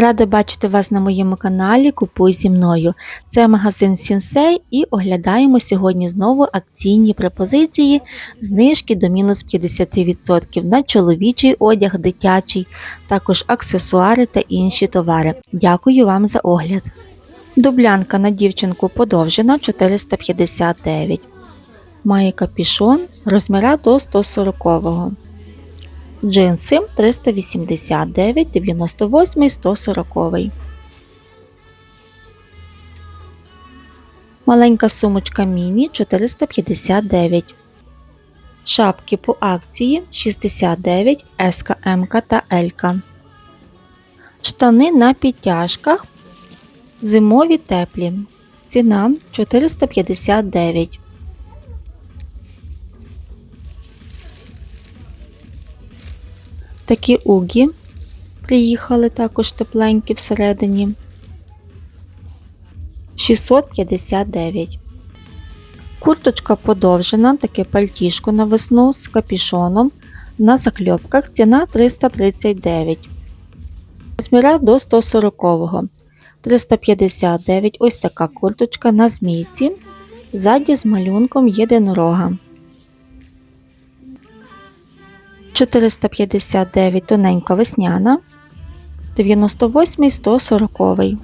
Рада бачити вас на моєму каналі Купуй зі мною. Це магазин Сінсей і оглядаємо сьогодні знову акційні пропозиції, знижки до мінус 50% на чоловічий одяг, дитячий, також аксесуари та інші товари. Дякую вам за огляд. Дублянка на дівчинку подовжена 459. Має капішон розміра до 140 Джинси 389, 98, 140. Маленька сумочка міні 459. Шапки по акції 69, СК, МК та ЛК. Штани на підтяжках. Зимові теплі. Ціна 459. Такі угі приїхали також тепленькі всередині. 659. Курточка подовжена, таке пальтішко на весну з капішоном. На закльопках ціна 339. Розміра до 140. 359. Ось така курточка на змійці. Ззаді з малюнком єдинорога. 459 тоненька весняна, 98 140.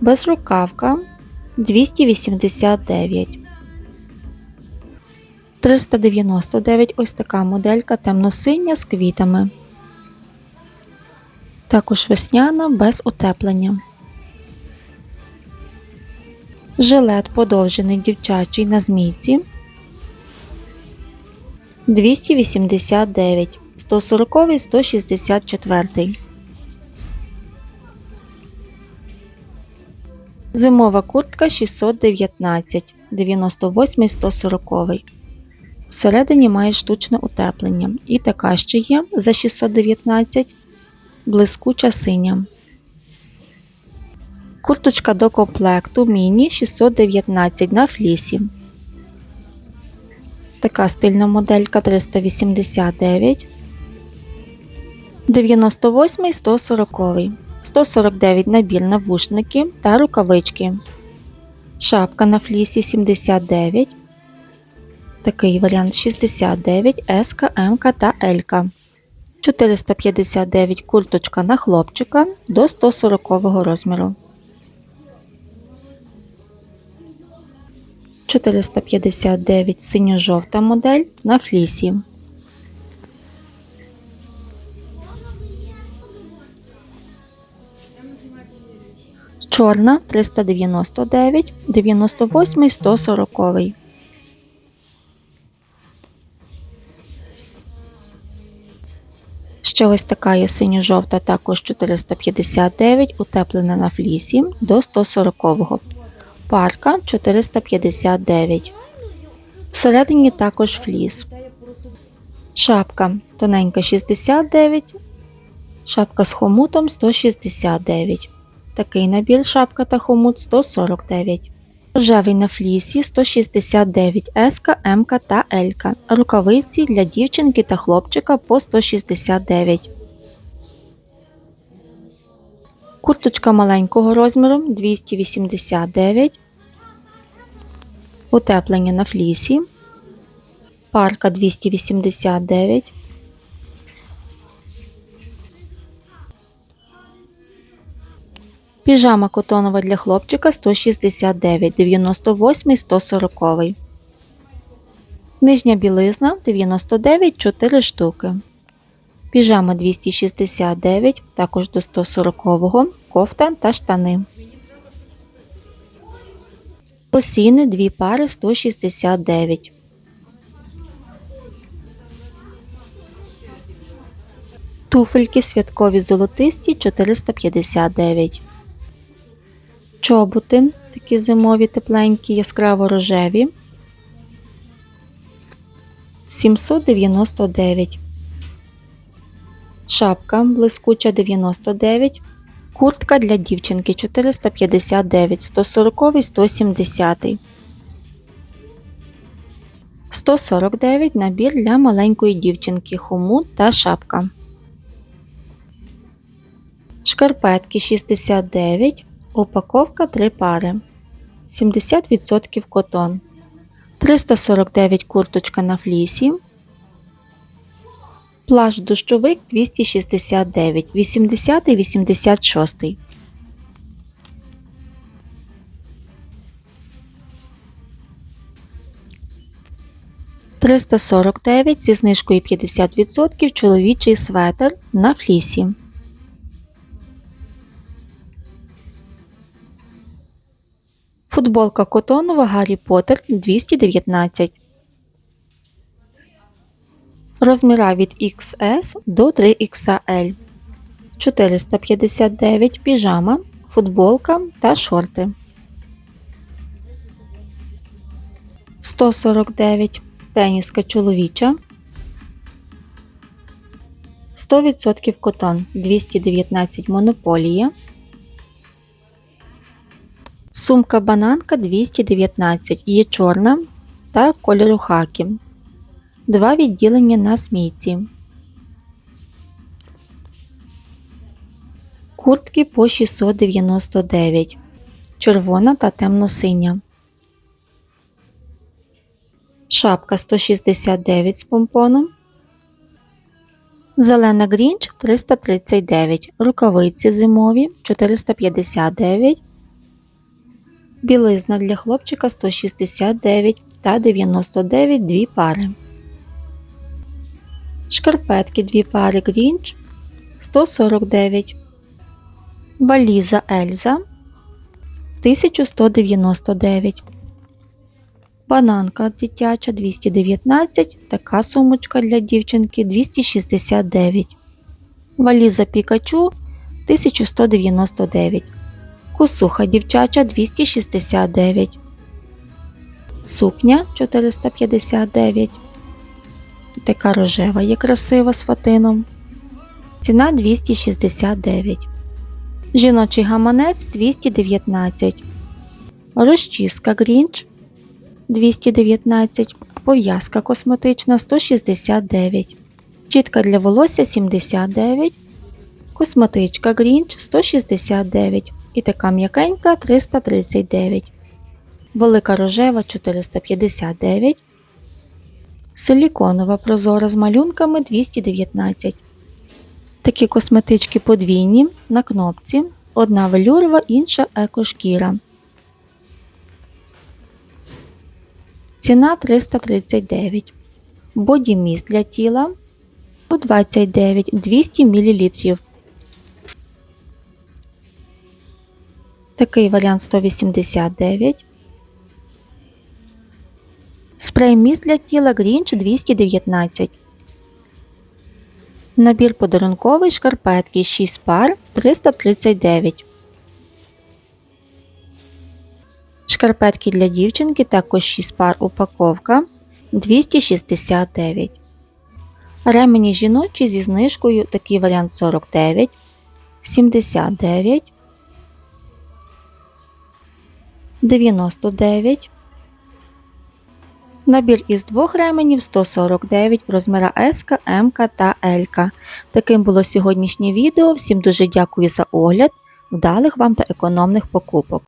Безрукавка 289. 399 ось така моделька темно-синя з квітами. Також весняна без утеплення. Жилет подовжений дівчачий на змійці 289, 140, 164. Зимова куртка 619, 98, 140. Всередині має штучне утеплення. І така ще є за 619, блискуча синя. Курточка до комплекту міні 619 на флісі. Така стильна моделька 389, 98 140, 149 набір навушники та рукавички. Шапка на флісі 79. Такий варіант 69, СК, МК та ЛК. 459 курточка на хлопчика до 140 розміру. 459 синьо-жовта модель на флісі. Чорна 399, 98 140. Ще ось така є синьо-жовта, також 459, утеплена на флісі до 140 парка 459. Всередині також фліс. Шапка тоненька 69. Шапка з хомутом 169. Такий набір шапка та хомут 149. Рожевий на флісі 169 СК, МК та ЛК. Рукавиці для дівчинки та хлопчика по 169. Курточка маленького розміру 289. Утеплення на флісі. Парка 289. Піжама котонова для хлопчика 169, 98, 140. Нижня білизна 99 4 штуки. Піжама 269, також до 140-го, кофта та штани. Посіни дві пари 169. Туфельки святкові золотисті 459. Чоботи такі зимові тепленькі, яскраво рожеві 799. Шапка блискуча 99. Куртка для дівчинки 459, 140, 170. 149 набір для маленької дівчинки хомут та шапка. Шкарпетки 69, упаковка 3 пари. 70% котон. 349 курточка на флісі. Плащ дощовик 269, 80 і 86. Триста сорок дев'ять зі знижкою 50% чоловічий светр на флісі. Футболка котонова Гаррі Поттер 219. Розміра від XS до 3XL. 459 піжама, футболка та шорти. 149 теніска чоловіча. 100% котон 219 монополія. Сумка бананка 219 є чорна та кольору хакі. Два відділення на смійці. Куртки по 699. Червона та темно-синя. Шапка 169 з помпоном. Зелена грінч 339. Рукавиці зимові 459. Білизна для хлопчика 169 та 99 дві пари. Шкарпетки дві пари Грінч 149. Валіза Ельза 1199. Бананка дитяча 219. Така сумочка для дівчинки 269. Валіза Пікачу 1199. Косуха дівчача 269. Сукня 459. Така рожева є красива з фатином. Ціна 269. Жіночий гаманець 219. Розчіска Грінч 219. Пов'язка косметична 169. Чітка для волосся 79. Косметичка Грінч 169 і така м'якенька 339, велика рожева 459, силіконова прозора з малюнками 219. Такі косметички подвійні на кнопці, одна велюрова, інша екошкіра. Ціна 339. Бодіміст для тіла по 29 200 мл. Такий варіант 189. Спрей міст для тіла Грінч 219. Набір подарунковий шкарпетки 6 пар 339. Шкарпетки для дівчинки також 6 пар упаковка 269. Ремені жіночі зі знижкою такий варіант 49, 79. 99. Набір із двох ременів 149 розміра S, М та L. Таким було сьогоднішнє відео. Всім дуже дякую за огляд, вдалих вам та економних покупок.